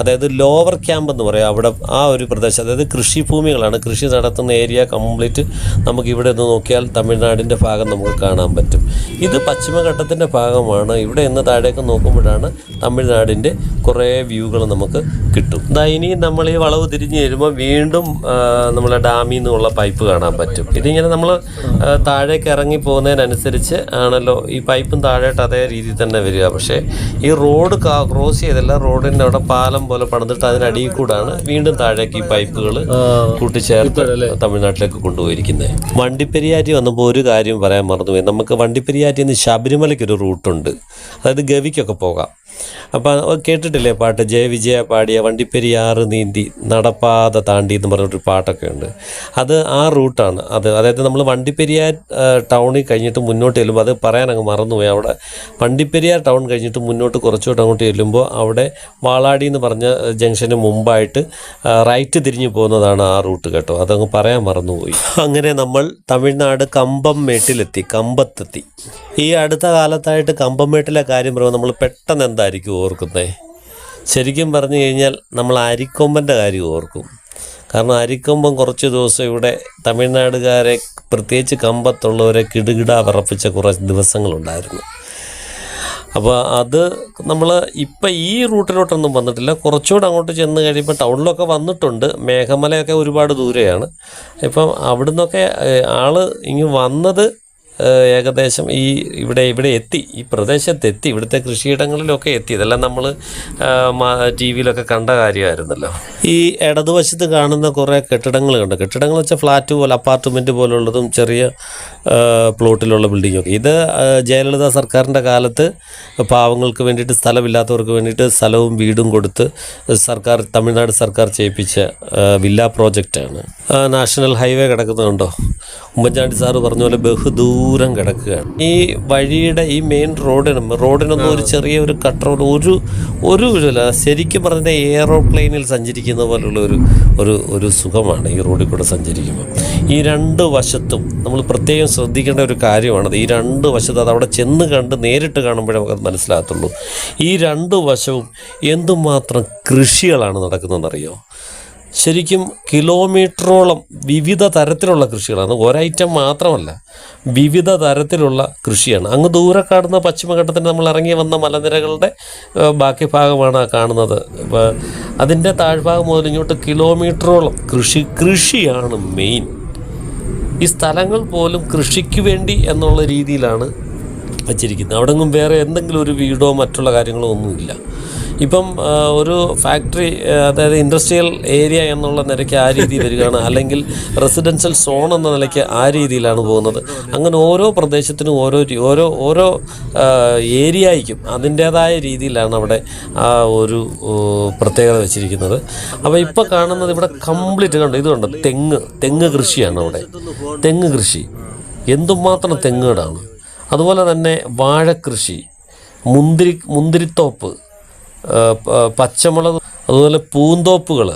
അതായത് ലോവർ ക്യാമ്പ് എന്ന് പറയാം. അവിടെ ആ ഒരു പ്രദേശം അതായത് കൃഷിഭൂമികളാണ് കൃഷി നടത്തുന്ന ഏരിയ കംപ്ലീറ്റ് നമുക്ക് ഇവിടെ നിന്ന് നോക്കിയാൽ തമിഴ്നാടിന്റെ ഭാഗം നമുക്ക് കാണാൻ പറ്റും. ഇത് പശ്ചിമഘട്ടത്തിന്റെ ഭാഗമാണ്. ഇവിടെ നിന്ന് താഴേക്ക് നോക്കുമ്പോഴാണ് തമിഴ്നാടിന്റെ കുറേ വ്യൂകൾ നമുക്ക് കിട്ടും. ഇതാ ഇനി നമ്മൾ ഈ വളവ് തിരിഞ്ഞ് വരുമ്പോൾ വീണ്ടും നമ്മളെ ഡാമിൽ നിന്നുള്ള പൈപ്പ് കാണാൻ പറ്റും. ഇതിങ്ങനെ നമ്മൾ താഴേക്ക് ഇറങ്ങി പോകുന്നതിനനുസരിച്ച് ആണല്ലോ ഈ പൈപ്പും താഴേട്ട് അതേ രീതിയിൽ തന്നെ വരിക. പക്ഷേ ഈ റോഡ് ക്രോസ് ചെയ്തല്ല റോഡിന്റെ അവിടെ പാലം പോലെ പണിതിട്ട് അതിനടിയിൽ കൂടാണ് വീണ്ടും താഴേക്ക് ഈ പൈപ്പുകൾ കൂട്ടിച്ചേർത്ത് തമിഴ്നാട്ടിലേക്ക് കൊണ്ടുപോയിരിക്കുന്നത് വണ്ടിപ്പെരിയാറ്റി വന്നപ്പോൾ ഒരു കാര്യം പറയാൻ മറന്നുപോയി. നമുക്ക് വണ്ടിപ്പെരിയാറ്റിൽ നിന്ന് ശബരിമലയ്ക്ക് ഒരു റൂട്ടുണ്ട്. അതായത് ഗവിക്കൊക്കെ പോകാം. അപ്പോൾ കേട്ടിട്ടില്ലേ പാട്ട്? ജയ വിജയ പാടിയ വണ്ടിപ്പെരിയാറ് നീന്തി നടപ്പാത താണ്ടി എന്ന് പറഞ്ഞൊരു പാട്ടൊക്കെ ഉണ്ട്. അത് ആ റൂട്ടാണ്. അത് അതായത് നമ്മൾ വണ്ടിപ്പെരിയാർ ടൗണിൽ കഴിഞ്ഞിട്ട് മുന്നോട്ട് ചെല്ലുമ്പോൾ അത് പറയാൻ അങ്ങ് മറന്നുപോയി. അവിടെ വണ്ടിപ്പെരിയാർ ടൗൺ കഴിഞ്ഞിട്ട് മുന്നോട്ട് കുറച്ചുകൂടെ അങ്ങോട്ട് ചെല്ലുമ്പോൾ അവിടെ വാളാടി എന്ന് പറഞ്ഞ ജംഗ്ഷന് മുമ്പായിട്ട് റൈറ്റ് തിരിഞ്ഞു പോകുന്നതാണ് ആ റൂട്ട് കേട്ടോ. അതങ്ങ് പറയാൻ മറന്നുപോയി. അങ്ങനെ നമ്മൾ തമിഴ്നാട് കമ്പം മേട്ടിലെത്തി കമ്പത്തെത്തി. ഈ അടുത്ത കാലത്തായിട്ട് കമ്പം മേട്ടിലെ കാര്യം പറയുമ്പോൾ നമ്മൾ പെട്ടെന്ന് എന്തായിരിക്കും ഓർക്കുന്നത് ശരിക്കും പറഞ്ഞു കഴിഞ്ഞാൽ നമ്മൾ അരിക്കൊമ്പന്റെ കാര്യം ഓർക്കും. കാരണം അരിക്കൊമ്പൻ കുറച്ച് ദിവസം ഇവിടെ തമിഴ്നാടുകാരെ പ്രത്യേകിച്ച് കമ്പത്തുള്ളവരെ കിടുകിട വിറപ്പിച്ച കുറച്ച് ദിവസങ്ങളുണ്ടായിരുന്നു. അപ്പോൾ അത് നമ്മൾ ഇപ്പം ഈ റൂട്ടിലോട്ടൊന്നും വന്നിട്ടില്ല. കുറച്ചുകൂടെ അങ്ങോട്ട് ചെന്ന് കഴിയുമ്പോൾ ടൗണിലൊക്കെ വന്നിട്ടുണ്ട്. മേഘമലയൊക്കെ ഒരുപാട് ദൂരെയാണ്. ഇപ്പം അവിടുന്നൊക്കെ ആൾ ഇങ്ങ് വന്നത് ഏകദേശം ഈ ഇവിടെ ഇവിടെ എത്തി. ഈ പ്രദേശത്ത് എത്തി ഇവിടുത്തെ കൃഷിയിടങ്ങളിലൊക്കെ എത്തി. ഇതെല്ലാം നമ്മൾ ടി വിയിലൊക്കെ കണ്ട കാര്യമായിരുന്നല്ലോ. ഈ ഇടതുവശത്ത് കാണുന്ന കുറേ കെട്ടിടങ്ങൾ കണ്ട്. കെട്ടിടങ്ങൾ വെച്ചാൽ ഫ്ലാറ്റ് പോലെ അപ്പാർട്ട്മെന്റ് പോലുള്ളതും ചെറിയ പ്ലോട്ടിലുള്ള ബിൽഡിങ്ങൊക്കെ ഇത് ജയലളിത സർക്കാരിന്റെ കാലത്ത് പാവങ്ങൾക്ക് വേണ്ടിയിട്ട് സ്ഥലമില്ലാത്തവർക്ക് വേണ്ടിയിട്ട് സ്ഥലവും വീടും കൊടുത്ത് സർക്കാർ തമിഴ്നാട് സർക്കാർ ചെയ്യിപ്പിച്ച വില്ല പ്രോജക്റ്റാണ് നാഷണൽ ഹൈവേ കിടക്കുന്നുണ്ടോ ഉമ്മൻചാണ്ടി സാറ് പറഞ്ഞ പോലെ ബഹുദൂരം കിടക്കുകയാണ്. ഈ വഴിയുടെ ഈ മെയിൻ റോഡിനും റോഡിനൊന്നും ഒരു ചെറിയ ഒരു കട്ടർ ഒരു ഒരു ഇല്ല ശരിക്കും പറഞ്ഞ എയറോപ്ലെയിനിൽ സഞ്ചരിക്കുന്ന പോലുള്ള ഒരു ഒരു ഒരു സുഖമാണ് ഈ റോഡിൽ കൂടെ സഞ്ചരിക്കുമ്പോൾ ഈ രണ്ട് വശത്തും നമ്മൾ പ്രത്യേകം ശ്രദ്ധിക്കേണ്ട ഒരു കാര്യമാണത് ഈ രണ്ട് വശത്ത് അത് അവിടെ ചെന്ന് കണ്ട് നേരിട്ട് കാണുമ്പോഴേ നമുക്കത് മനസ്സിലാകത്തുള്ളൂ. ഈ രണ്ട് വശവും എന്തുമാത്രം കൃഷികളാണ് നടക്കുന്നതെന്നറിയോ? ശരിക്കും കിലോമീറ്ററോളം വിവിധ തരത്തിലുള്ള കൃഷികളാണ്. ഒരൈറ്റം മാത്രമല്ല വിവിധ തരത്തിലുള്ള കൃഷിയാണ്. അങ്ങ് ദൂരെ കാണുന്ന പശ്ചിമഘട്ടത്തിന് നമ്മൾ ഇറങ്ങി വന്ന മലനിരകളുടെ ബാക്കി ഭാഗമാണ് കാണുന്നത്. അതിന്റെ താഴ്ഭാഗം മുതൽ ഇങ്ങോട്ട് കിലോമീറ്ററോളം കൃഷി കൃഷിയാണ് മെയിൻ ഈ സ്ഥലങ്ങൾ പോലും കൃഷിക്ക് വേണ്ടി എന്നുള്ള രീതിയിലാണ് വച്ചിരിക്കുന്നത്. അവിടെങ്ങും വേറെ എന്തെങ്കിലും ഒരു വീടോ മറ്റുള്ള കാര്യങ്ങളോ ഒന്നുമില്ല. ഇപ്പം ഒരു ഫാക്ടറി അതായത് ഇൻഡസ്ട്രിയൽ ഏരിയ എന്നുള്ള നിലയ്ക്ക് ആ രീതി വരികയാണ്. അല്ലെങ്കിൽ റെസിഡൻഷ്യൽ സോൺ എന്ന നിലയ്ക്ക് ആ രീതിയിലാണ് പോകുന്നത്. അങ്ങനെ ഓരോ പ്രദേശത്തിനും ഓരോ ഓരോ ഓരോ ഏരിയയ്ക്കും അതിന്റേതായ രീതിയിലാണ് അവിടെ ആ ഒരു പ്രത്യേകത വെച്ചിരിക്കുന്നത്. അപ്പോൾ ഇപ്പോൾ കാണുന്നത് ഇവിടെ കംപ്ലീറ്റ് കണ്ടു? ഇതുണ്ട് തെങ്ങ് തെങ്ങ് കൃഷിയാണ് അവിടെ. തെങ്ങ് കൃഷി. എന്തുമാത്രം തെങ്ങുകളാണ് അതുപോലെ തന്നെ വാഴക്കൃഷി മുന്തിരി മുന്തിരിത്തോപ്പ് പച്ചമുളക് അതുപോലെ പൂന്തോപ്പുകൾ.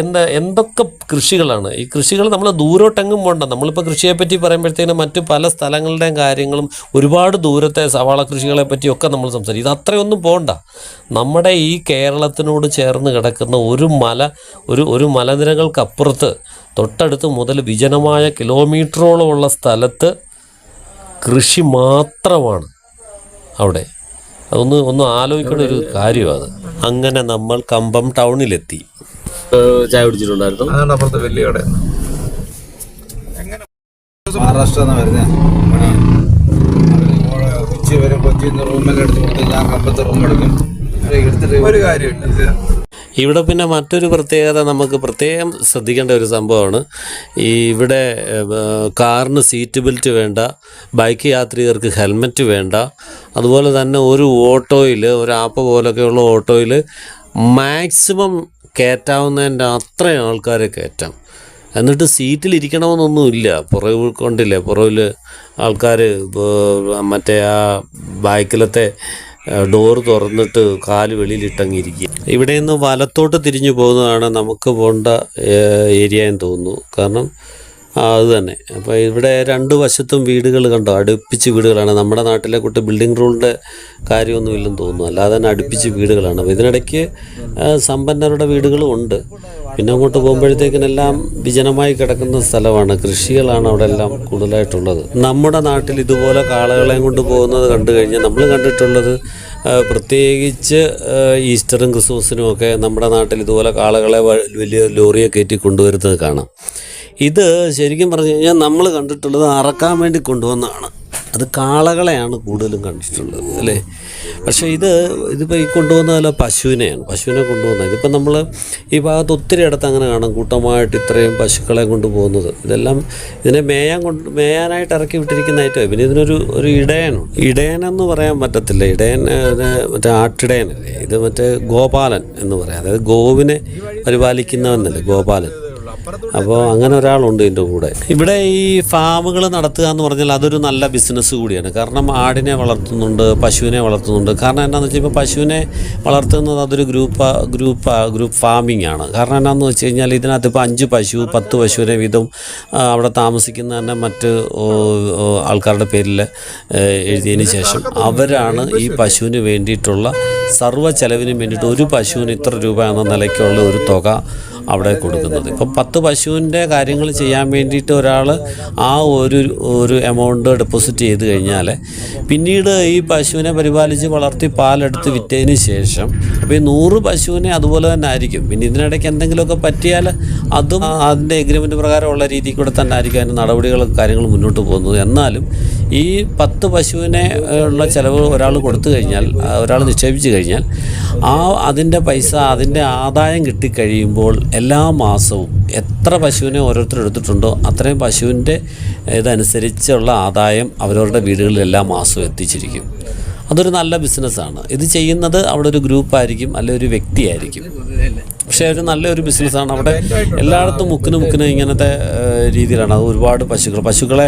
എന്താ എന്തൊക്കെ കൃഷികളാണ്? ഈ കൃഷികൾ നമ്മൾ ദൂരോട്ടെങ്ങും പോകണ്ട നമ്മളിപ്പോൾ കൃഷിയെപ്പറ്റി പറയുമ്പോഴത്തേനും മറ്റ് പല സ്ഥലങ്ങളുടെയും കാര്യങ്ങളും ഒരുപാട് ദൂരത്തെ സവാള കൃഷികളെ പറ്റിയൊക്കെ നമ്മൾ സംസാരിക്കും. ഇത് അത്രയൊന്നും പോകണ്ട നമ്മുടെ ഈ കേരളത്തിനോട് ചേർന്ന് കിടക്കുന്ന ഒരു മല ഒരു ഒരു മലനിരകൾക്കപ്പുറത്ത് തൊട്ടടുത്ത് മുതൽ വിജനമായ കിലോമീറ്ററോളമുള്ള സ്ഥലത്ത് കൃഷി മാത്രമാണ് അവിടെ. അതൊന്ന് ഒന്ന് ആലോചിക്കേണ്ട ഒരു കാര്യമാണ് അങ്ങനെ നമ്മൾ കമ്പം ടൗണിലെത്തി. ചായ കുടിച്ചിട്ടുണ്ടായിരുന്നു? അതാണ് അപ്പുറത്തെ വലിയ കട മഹാരാഷ്ട്ര വരുന്നേ? കൊച്ചി വരും കൊച്ചിയിൽ നിന്ന് റൂമെല്ലാം എടുത്ത് കൊടുത്ത് ഞാൻ കമ്പത്ത് റൂം എടുക്കും. എടുത്തിട്ട് ഒരു കാര്യമില്ല ഇവിടെ പിന്നെ മറ്റൊരു പ്രത്യേകത നമുക്ക് പ്രത്യേകം ശ്രദ്ധിക്കേണ്ട ഒരു സംഭവമാണ്. ഈ ഇവിടെ കാറിന് സീറ്റ് ബെൽറ്റ് വേണ്ട ബൈക്ക് യാത്രികർക്ക് ഹെൽമറ്റ് വേണ്ട അതുപോലെ തന്നെ ഒരു ഓട്ടോയിൽ ഒരു ആപ്പ് പോലൊക്കെയുള്ള ഓട്ടോയിൽ മാക്സിമം കയറ്റാവുന്നതിന്റെ അത്രയും ആൾക്കാരെ കയറ്റാം. എന്നിട്ട് സീറ്റിൽ ഇരിക്കണമെന്നൊന്നുമില്ല പുറകിൽ കൊണ്ടില്ലേ പുറകിൽ ആൾക്കാർ മറ്റേ ആ ബാക്കിലത്തെ ഡോർ തുറന്നിട്ട് കാൽ വെളിയിലിട്ടങ്ങിരിക്കുക. ഇവിടെ നിന്ന് വലത്തോട്ട് തിരിഞ്ഞു പോകുന്നതാണ് നമുക്ക് പോകേണ്ട ഏരിയ എന്ന് തോന്നുന്നു. കാരണം അത് തന്നെ. അപ്പോൾ ഇവിടെ രണ്ട് വശത്തും വീടുകൾ കണ്ടോ? അടുപ്പിച്ച് വീടുകളാണ്. നമ്മുടെ നാട്ടിലെ കൂട്ട് ബിൽഡിംഗ് റൂളിന്റെ കാര്യമൊന്നുമില്ലെന്ന് തോന്നുന്നു. അല്ലാതെ തന്നെ അടുപ്പിച്ച് വീടുകളാണ്. അപ്പോൾ ഇതിനിടയ്ക്ക് സമ്പന്നരുടെ വീടുകളും ഉണ്ട്. പിന്നെ അങ്ങോട്ട് പോകുമ്പോഴത്തേക്കിനെല്ലാം വിജനമായി കിടക്കുന്ന സ്ഥലമാണ്. കൃഷികളാണ് അവിടെ എല്ലാം കൂടുതലായിട്ടുള്ളത്. നമ്മുടെ നാട്ടിൽ ഇതുപോലെ കാളകളെയും കൊണ്ട് പോകുന്നത് കണ്ടു കഴിഞ്ഞാൽ നമ്മൾ കണ്ടിട്ടുള്ളത് പ്രത്യേകിച്ച് ഈസ്റ്ററും ക്രിസ്മസിനും ഒക്കെ നമ്മുടെ നാട്ടിൽ ഇതുപോലെ കാളകളെ വലിയ ലോറിയെ കയറ്റി കൊണ്ടുവരുന്നത് കാണാം. ഇത് ശരിക്കും പറഞ്ഞു കഴിഞ്ഞാൽ നമ്മൾ കണ്ടിട്ടുള്ളത് അറക്കാൻ വേണ്ടി കൊണ്ടുവന്നതാണ്. അത് കാളകളെയാണ് കൂടുതലും കണ്ടിട്ടുള്ളത് അല്ലേ? പക്ഷേ ഇത് ഇതിപ്പോൾ ഈ കൊണ്ടുവന്നതല്ല പശുവിനെയാണ്. പശുവിനെ കൊണ്ടുവന്നത്. ഇതിപ്പോൾ നമ്മൾ ഈ ഭാഗത്ത് ഒത്തിരി ഇടത്ത് അങ്ങനെ കാണാം. കൂട്ടമായിട്ട് ഇത്രയും പശുക്കളെ കൊണ്ടുപോകുന്നത്. ഇതെല്ലാം ഇതിനെ മേയാൻ കൊണ്ട് മേയാനായിട്ട് ഇറക്കി വിട്ടിരിക്കുന്ന ഐറ്റം. പിന്നെ ഇതിനൊരു ഒരു ഇടയനുണ്ട്. ഇടയനെന്ന് പറയാൻ പറ്റത്തില്ല. ഇടയൻ മറ്റേ ആട്ടിടയനല്ലേ? ഇത് മറ്റേ ഗോപാലൻ എന്ന് പറയാം. അതായത് ഗോവിനെ പരിപാലിക്കുന്നവെന്നല്ലേ ഗോപാലൻ? അപ്പോൾ അങ്ങനെ ഒരാളുണ്ട് ഇതിന്റെ കൂടെ. ഇവിടെ ഈ ഫാമുകൾ നടത്തുക എന്ന് പറഞ്ഞാൽ അതൊരു നല്ല ബിസിനസ് കൂടിയാണ്. കാരണം ആടിനെ വളർത്തുന്നുണ്ട് പശുവിനെ വളർത്തുന്നുണ്ട്. കാരണം എന്താണെന്ന് വെച്ചാൽ ഇപ്പോൾ പശുവിനെ വളർത്തുന്നത് അതൊരു ഗ്രൂപ്പ് ഗ്രൂപ്പ് ഗ്രൂപ്പ് ഫാമിംഗ് ആണ്. കാരണം എന്താണെന്ന് വെച്ച് കഴിഞ്ഞാൽ ഇതിനകത്ത് ഇപ്പോൾ അഞ്ച് പശു പത്ത് പശുവിനെ വീതം അവിടെ താമസിക്കുന്ന തന്നെ മറ്റ് ആൾക്കാരുടെ പേരിൽ എഴുതിയതിന് ശേഷം അവരാണ് ഈ പശുവിന് വേണ്ടിയിട്ടുള്ള സർവ ചെലവിനും വേണ്ടിയിട്ട് ഒരു പശുവിന് ഇത്ര രൂപ എന്ന നിലയ്ക്കുള്ള ഒരു തുക അവിടെ കൊടുക്കുന്നത്. ഇപ്പം പത്ത് പശുവിന്റെ കാര്യങ്ങൾ ചെയ്യാൻ വേണ്ടിയിട്ട് ഒരാൾ ആ ഒരു ഒരു എമൗണ്ട് ഡെപ്പോസിറ്റ് ചെയ്ത് കഴിഞ്ഞാൽ പിന്നീട് ഈ പശുവിനെ പരിപാലിച്ച് വളർത്തി പാലെടുത്ത് വിറ്റതിന് ശേഷം അപ്പോൾ ഈ നൂറ് പശുവിനെ അതുപോലെ തന്നെ ആയിരിക്കും. പിന്നെ ഇതിനിടയ്ക്ക് എന്തെങ്കിലുമൊക്കെ പറ്റിയാൽ അതും അതിന്റെ എഗ്രിമെന്റ് പ്രകാരമുള്ള രീതിയിൽ കൂടെ തന്നെ ആയിരിക്കും അതിന്റെ നടപടികളും കാര്യങ്ങളും മുന്നോട്ട് പോകുന്നത്. എന്നാലും ഈ പത്ത് പശുവിനെ ഉള്ള ചിലവ് ഒരാൾ കൊടുത്തു കഴിഞ്ഞാൽ ഒരാൾ നിക്ഷേപിച്ച് കഴിഞ്ഞാൽ ആ അതിന്റെ പൈസ അതിന്റെ ആദായം കിട്ടിക്കഴിയുമ്പോൾ എല്ലാ മാസവും എത്ര പശുവിനെ ഓരോരുത്തർ എടുത്തിട്ടുണ്ടോ അത്രയും പശുവിന്റെ ഇതനുസരിച്ചുള്ള ആദായം അവരവരുടെ വീടുകളിൽ എല്ലാ മാസവും എത്തിച്ചിരിക്കും. അതൊരു നല്ല ബിസിനസ്സാണ്. ഇത് ചെയ്യുന്നത് അവിടെ ഒരു ഗ്രൂപ്പായിരിക്കും അല്ലെങ്കിൽ ഒരു വ്യക്തിയായിരിക്കും. പക്ഷേ ഒരു നല്ലൊരു ബിസിനസ്സാണ് അവിടെ എല്ലായിടത്തും മുക്കിന് മുക്കിന് ഇങ്ങനത്തെ രീതിയിലാണ്. അത് ഒരുപാട് പശുക്കൾ പശുക്കളെ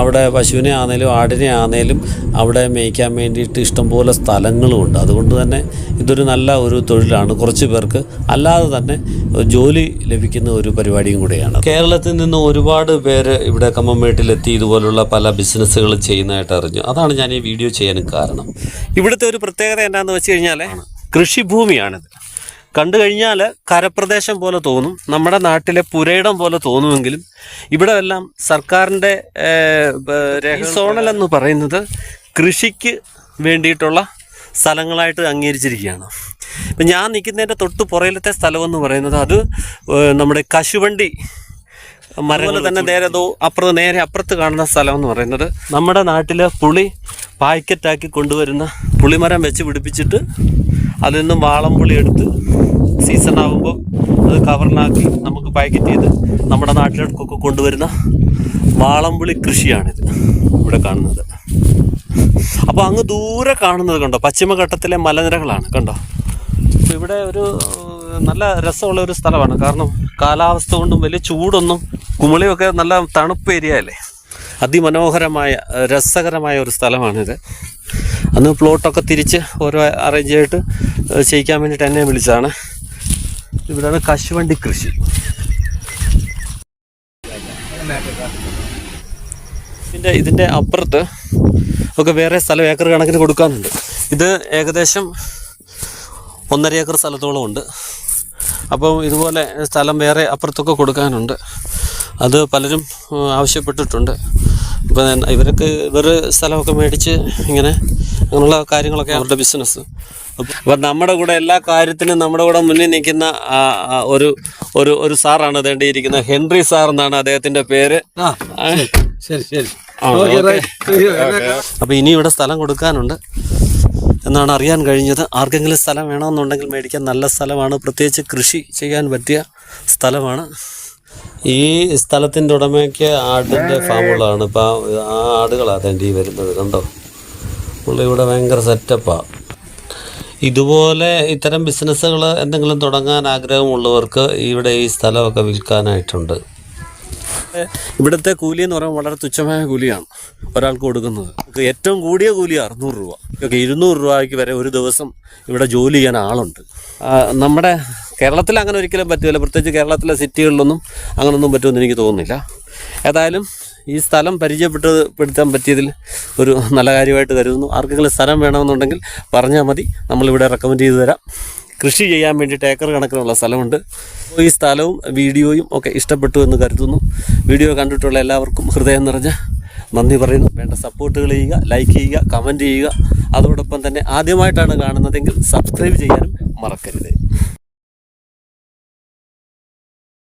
അവിടെ പശുവിനെ ആണേലും ആടിനെ ആണേലും അവിടെ മേയ്ക്കാൻ വേണ്ടിയിട്ട് ഇഷ്ടംപോലെ സ്ഥലങ്ങളുമുണ്ട് അതുകൊണ്ട് തന്നെ ഇതൊരു നല്ല ഒരു തൊഴിലാണ്. കുറച്ച് പേർക്ക് അല്ലാതെ തന്നെ ജോലി ലഭിക്കുന്ന ഒരു പരിപാടിയും കൂടെയാണ്. കേരളത്തിൽ നിന്ന് ഒരുപാട് പേര് ഇവിടെ കമ്മമേട്ടിലെത്തി ഇതുപോലുള്ള പല ബിസിനസ്സുകൾ ചെയ്യുന്നതായിട്ട് അറിഞ്ഞു. അതാണ് ഞാൻ ഈ വീഡിയോ ചെയ്യാനും കാരണം. ഇവിടുത്തെ ഒരു പ്രത്യേകത എന്താണെന്ന് വെച്ച് കഴിഞ്ഞാൽ കൃഷിഭൂമിയാണിത്. കണ്ടു കഴിഞ്ഞാൽ കരപ്രദേശം പോലെ തോന്നും നമ്മുടെ നാട്ടിലെ പുരയിടം പോലെ തോന്നുമെങ്കിലും ഇവിടെ എല്ലാം സർക്കാരിന്റെ സോണൽ എന്ന് പറയുന്നത് കൃഷിക്ക് വേണ്ടിയിട്ടുള്ള സ്ഥലങ്ങളായിട്ട് അംഗീകരിച്ചിരിക്കുകയാണ്. ഇപ്പം ഞാൻ നിൽക്കുന്നതിന്റെ തൊട്ട് പുറയിലത്തെ സ്ഥലമെന്ന് പറയുന്നത് അത് നമ്മുടെ കശുവണ്ടി മരങ്ങൾ തന്നെ നേരെ ദോ അപ്പുറത്ത് നേരെ അപ്പുറത്ത് കാണുന്ന സ്ഥലം എന്ന് പറയുന്നത്. നമ്മുടെ നാട്ടിലെ പുളി പാക്കറ്റാക്കി കൊണ്ടുവരുന്ന പുളിമരം വെച്ച് പിടിപ്പിച്ചിട്ട് അതിൽ നിന്നും വാളം പുളി എടുത്ത് സീസൺ ആകുമ്പോൾ അത് കവറിലാക്കി നമുക്ക് പാക്കറ്റ് ചെയ്ത് നമ്മുടെ നാട്ടിലേക്കൊക്കെ കൊണ്ടുവരുന്ന വാളംപുളി കൃഷിയാണിത് ഇവിടെ കാണുന്നത്. അപ്പോൾ അങ്ങ് ദൂരെ കാണുന്നത് കണ്ടോ? പശ്ചിമഘട്ടത്തിലെ മലനിരകളാണ് കണ്ടോ? ഇവിടെ ഒരു നല്ല രസമുള്ള ഒരു സ്ഥലമാണ്. കാരണം കാലാവസ്ഥ കൊണ്ടും വലിയ ചൂടൊന്നും കുമളിയൊക്കെ നല്ല തണുപ്പ് ഏരിയ അല്ലേ? അതിമനോഹരമായ രസകരമായ ഒരു സ്ഥലമാണിത്. അന്ന് പ്ലോട്ടൊക്കെ തിരിച്ച് ഓരോ അറേഞ്ച് ചെയ്തിട്ട് ചെയ്യിക്കാൻ വേണ്ടിയിട്ട് എന്നെ വിളിച്ചതാണ്. ഇവിടെയാണ് കശുവണ്ടി കൃഷി. പിന്നെ ഇതിന്റെ അപ്പുറത്ത് ഒക്കെ വേറെ സ്ഥലം ഏക്കർ കണക്കിന് കൊടുക്കാനുണ്ട് ഇത് ഏകദേശം ഒന്നര ഏക്കർ സ്ഥലത്തോളം ഉണ്ട് അപ്പം ഇതുപോലെ സ്ഥലം വേറെ അപ്പുറത്തൊക്കെ കൊടുക്കാനുണ്ട്. അത് പലരും ആവശ്യപ്പെട്ടിട്ടുണ്ട്. ഇപ്പം ഇവരൊക്കെ ഇവർ സ്ഥലമൊക്കെ മേടിച്ച് ഇങ്ങനെ അങ്ങനെയുള്ള കാര്യങ്ങളൊക്കെ അവരുടെ ബിസിനസ് അപ്പം നമ്മുടെ കൂടെ എല്ലാ കാര്യത്തിനും നമ്മുടെ കൂടെ മുന്നിൽ നിൽക്കുന്ന ഒരു ഒരു ഒരു സാറാണ് വേണ്ടിയിരിക്കുന്നത് ഹെൻറി സാർ എന്നാണ് അദ്ദേഹത്തിന്റെ പേര്. ശരി ശരി അപ്പോൾ ഇനി ഇവിടെ സ്ഥലം കൊടുക്കാനുണ്ട്. എന്നാണ് അറിയാൻ കഴിഞ്ഞത്. ആർക്കെങ്കിലും സ്ഥലം വേണമെന്നുണ്ടെങ്കിൽ മേടിക്കാൻ നല്ല സ്ഥലമാണ്. പ്രത്യേകിച്ച് കൃഷി ചെയ്യാൻ പറ്റിയ സ്ഥലമാണ്. ഈ സ്ഥലത്തിന്റെ ഉടമയ്ക്ക് ആടിന്റെ ഫാമുകളാണ്. ഇപ്പോൾ ആ ആടുകളാണ് തേണ്ടി വരുന്നത്. കണ്ടോ? ഇവിടെ ഭയങ്കര സെറ്റപ്പാണ് ഇതുപോലെ ഇത്തരം ബിസിനസ്സുകൾ എന്തെങ്കിലും തുടങ്ങാൻ ആഗ്രഹമുള്ളവർക്ക് ഇവിടെ ഈ സ്ഥലമൊക്കെ വിൽക്കാനായിട്ടുണ്ട്. ഇവിടുത്തെ കൂലി എന്ന് പറയുമ്പോൾ വളരെ തുച്ഛമായ കൂലിയാണ് ഒരാൾക്ക് കൊടുക്കുന്നത്. ഏറ്റവും കൂടിയ കൂലി അറുന്നൂറ് രൂപ. ഓക്കെ ഇരുന്നൂറ് രൂപയ്ക്ക് വരെ ഒരു ദിവസം ഇവിടെ ജോലി ചെയ്യാൻ ആളുണ്ട്. നമ്മുടെ കേരളത്തിൽ അങ്ങനെ ഒരിക്കലും പറ്റില്ല പ്രത്യേകിച്ച് കേരളത്തിലെ സിറ്റികളിലൊന്നും അങ്ങനൊന്നും പറ്റുമെന്ന് എനിക്ക് തോന്നുന്നില്ല. ഏതായാലും ഈ സ്ഥലം പരിചയപ്പെട്ടപ്പെടുത്താൻ പറ്റിയതിൽ ഒരു നല്ല കാര്യമായിട്ട് കരുതുന്നു. ആർക്കെങ്കിലും സ്ഥലം വേണമെന്നുണ്ടെങ്കിൽ പറഞ്ഞാൽ മതി. നമ്മളിവിടെ റെക്കമെൻഡ് ചെയ്തു തരാം. കൃഷി ചെയ്യാൻ വേണ്ടിയിട്ട് ഏക്കർ കണക്കിനുള്ള സ്ഥലമുണ്ട്. ഈ സ്ഥലവും വീഡിയോയും ഒക്കെ ഇഷ്ടപ്പെട്ടു എന്ന് കരുതുന്നു. വീഡിയോ കണ്ടിട്ടുള്ള എല്ലാവർക്കും ഹൃദയം നിറഞ്ഞ നന്ദി പറയുന്നു. വേണ്ട സപ്പോർട്ടുകൾ ചെയ്യുക ലൈക്ക് ചെയ്യുക കമന്റ് ചെയ്യുക. അതോടൊപ്പം തന്നെ ആദ്യമായിട്ടാണ് കാണുന്നതെങ്കിൽ സബ്സ്ക്രൈബ് ചെയ്യാനും മറക്കരുത്.